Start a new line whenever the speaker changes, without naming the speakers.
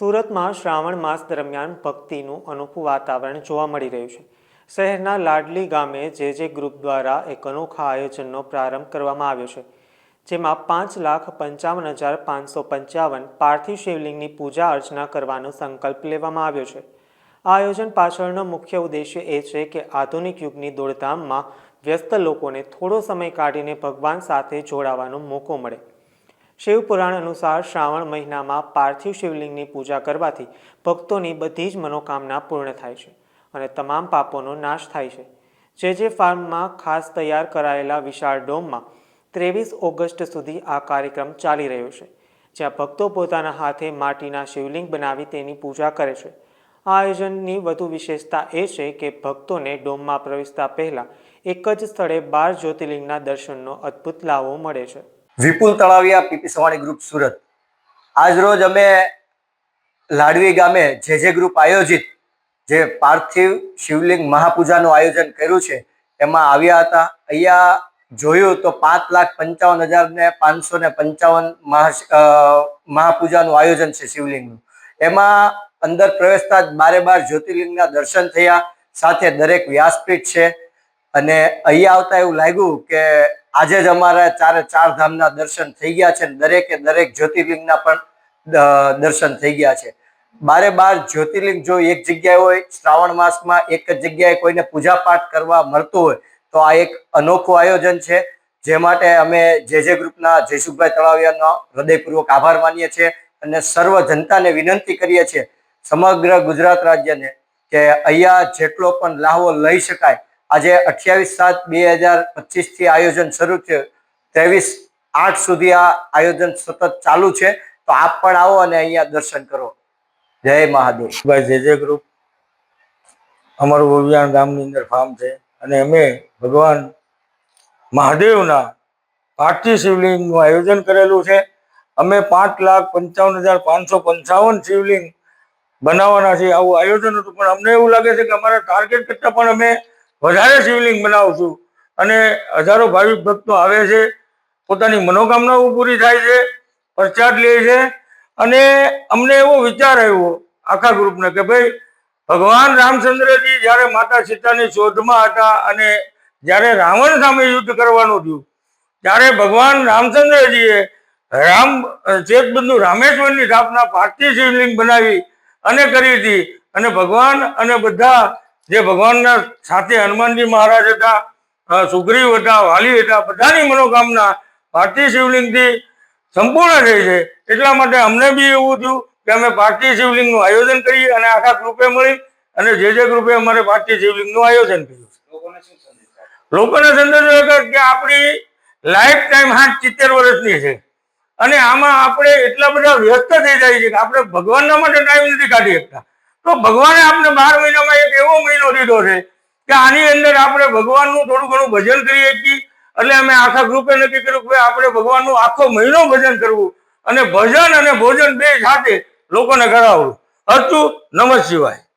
સુરતમાં શ્રાવણ માસ દરમિયાન ભક્તિનું અનોખું વાતાવરણ જોવા મળી રહ્યું છે. શહેરના લાડલી ગામે જે જે ગ્રુપ દ્વારા એક અનોખા આયોજનનો પ્રારંભ કરવામાં આવ્યો છે, જેમાં પાંચ લાખ પંચાવન હજાર પાંચસો પંચાવન પાર્થિવ શિવલિંગની પૂજા અર્ચના કરવાનો સંકલ્પ લેવામાં આવ્યો છે. આ આયોજન પાછળનો મુખ્ય ઉદ્દેશ્ય એ છે કે આધુનિક યુગની દોડધામમાં વ્યસ્ત લોકોને થોડો સમય કાઢીને ભગવાન સાથે જોડાવાનો મોકો મળે. શિવ પુરાણ અનુસાર શ્રાવણ મહિનામાં પાર્થિવ શિવલિંગની પૂજા કરવાથી ભક્તોની બધી જ મનોકામના પૂર્ણ થાય છે અને તમામ પાપોનો નાશ થાય છે. જે જે ફાર્મમાં ખાસ તૈયાર કરાયેલા વિશાળ ડોમમાં ત્રેવીસ ઓગસ્ટ સુધી આ કાર્યક્રમ ચાલી રહ્યો છે. જ્યાં ભક્તો પોતાના હાથે માટીના શિવલિંગ બનાવી તેની પૂજા કરે છે. આ આયોજનની વધુ વિશેષતા એ છે કે ભક્તોને ડોમમાં પ્રવેશતા પહેલાં એક જ સ્થળે બાર જ્યોતિર્લિંગના દર્શનનો અદ્ભુત લાવો મળે છે.
Vipul Talaviya PP Savani group Surat. આજ રોજ અમે લાડવી ગામે જે જે ગ્રુપ આયોજિત, જે પાર્થિવ શિવલિંગ મહાપૂજાનું આયોજન કર્યું છે, એમાં આવ્યા હતા. અહીંયા જોયું તો પાંચ લાખ પંચાવન હજાર ને પાંચસો ને પંચાવન મહા મહાપૂજાનું આયોજન છે શિવલિંગનું. એમાં અંદર પ્રવેશતા જ બારે બાર જ્યોતિર્લિંગના દર્શન થયા. સાથે દરેક વ્યાસપીઠ છે. અને અહીંયા આવતા એવું લાગ્યું કે આજે જ અમારા ચારે ચાર ધામના દર્શન થઈ ગયા છે દરેકે દરેક જ્યોતિર્લિંગના પણ દર્શન થઈ ગયા છે. બારે બાર જ્યોતિર્લિંગ જો એક જગ્યાએ હોય, શ્રાવણ માસમાં એક જ જગ્યાએ કોઈને પૂજા પાઠ કરવા મળતું હોય, તો આ એક અનોખું આયોજન છે. જે માટે અમે જે જે ગ્રુપના જયસુખભાઈ તળાવિયાનો હૃદયપૂર્વક આભાર માનીએ છીએ અને સર્વ જનતાને વિનંતી કરીએ છીએ સમગ્ર ગુજરાત રાજ્યને કે અહીંયા જેટલો પણ લાહવો લઈ શકાય આજે અઠ્યાવીસ સાત બે હજાર પચીસથી આયોજન શરૂ થયું. ત્રેવીસ આઠ સુધી આ આયોજન સતત ચાલુ છે. તો આપ પણ આવો અને અહીંયા દર્શન કરો. જય મહાદેવ.
ભાઈ, જે જે ગ્રુપ અમારું વવિયાણ ગામની અંદર ફાર્મ છે અને અમે ભગવાન મહાદેવના પાર્થિવ શિવલિંગનું આયોજન કરેલું છે. અમે પાંચ લાખ પંચાવન હજાર પાંચસો પંચાવન શિવલિંગ બનાવવાના છે આવું આયોજન હતું. પણ અમને એવું લાગે છે કે અમારા ટાર્ગેટ કરતાં પણ અમે વધારે શિવલિંગ બનાવું છું. અને હજારો ભાવિક ભક્તો આવે છે, પોતાની મનોકામનાઓ પૂરી થાય છે પ્રસાદ લે છે. અને અમને એવો વિચાર આવ્યો આખા ગ્રુપને કે ભાઈ, ભગવાન રામચંદ્રજી જ્યારે માતા સીતાની શોધમાં હતા અને જ્યારે રાવણ સામે યુદ્ધ કરવાનું થયું, ત્યારે ભગવાન રામચંદ્રજીએ રામ, ચેતબંધુ રામેશ્વરની સ્થાપના પાર્થિવ શિવલિંગ બનાવી અને કરી હતી. અને ભગવાન અને બધા જે ભગવાનના સાથે હનુમાનજી મહારાજ હતા સુગ્રીવ હતા વાલી હતા બધાની મનોકામના ભારતીય શિવલિંગથી સંપૂર્ણ થઈ છે. એટલા માટે અમને બી એવું થયું કે અમે ભારતીય શિવલિંગનું આયોજન કરીએ અને આખા ગ્રુપે મળી અને જે જે ગ્રુપે અમારે ભારતીય શિવલિંગનું આયોજન કર્યું છે. લોકોને સંદેશો કે- કે આપણી લાઈફ ટાઈમ હાથ સિત્તેર વર્ષની છે. અને આમાં આપણે એટલા બધા વ્યસ્ત થઈ જાય છે કે આપણે ભગવાનના માટે ટાઈમ નથી કાઢી શકતા. તો ભગવાને આપણે બાર મહિનામાં એક એવો દીધો છે કે આની અંદર આપણે ભગવાનનું થોડું ઘણું ભજન કરીએ છીએ. એટલે અમે આખા ગ્રુપે નક્કી કર્યું કે આપણે ભગવાનનું આખો મહિનો ભજન કરવું. અને ભજન અને ભોજન બે સાથે લોકોને કરાવવું. હતું નમઃ શિવાય.